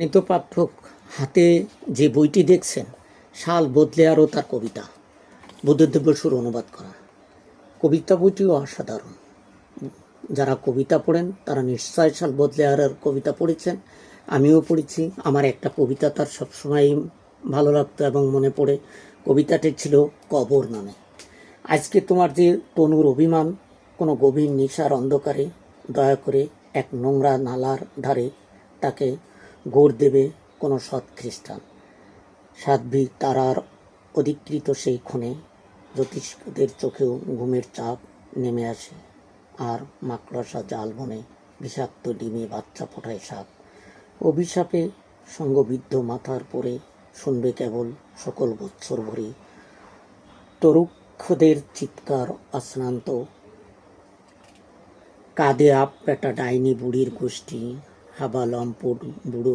নিত পাঠক হাতে যে বইটি দেখছেন শাল বদলে আরও তার কবিতা। বুদ্ধদেব বসুর অনুবাদ করা। কবিতা বইটিও অসাধারণ। যারা কবিতা পড়েন, তারা নিশ্চয় শাল বদলে আর কবিতা পড়েছেন। আমিও পড়েছি। আমার একটা কবিতা তার সবসময় ভালো লাগতো এবং মনে পড়ে। কবিতাটি ছিল কবর নামে। আজকে তোমার যে তনুর অভিমান, কোনো গভীর নিশার অন্ধকারে দয়া করে এক নোংরা নালার ধারে তাকে গোড় দেবে কোনো সৎ খ্রিস্টান। সাধ্বী তারার অধিকৃত সেই ক্ষণে জ্যোতিষদের চোখেও ঘুমের চাপ নেমে আসে আর মাকড়সা জাল বনে বিষাক্ত ডিমে বাচ্চা ফোটায় সাপ। অভিশাপে সঙ্গবিদ্ধ মাথার পরে শুনবে কেবল সকল বৎসর ভরে। তরুক্ষদের চিৎকার অশ্রান্ত কাঁদে আপ পেটা ডাইনি বুড়ির গোষ্ঠী। হাবা লম্পট বুড়ো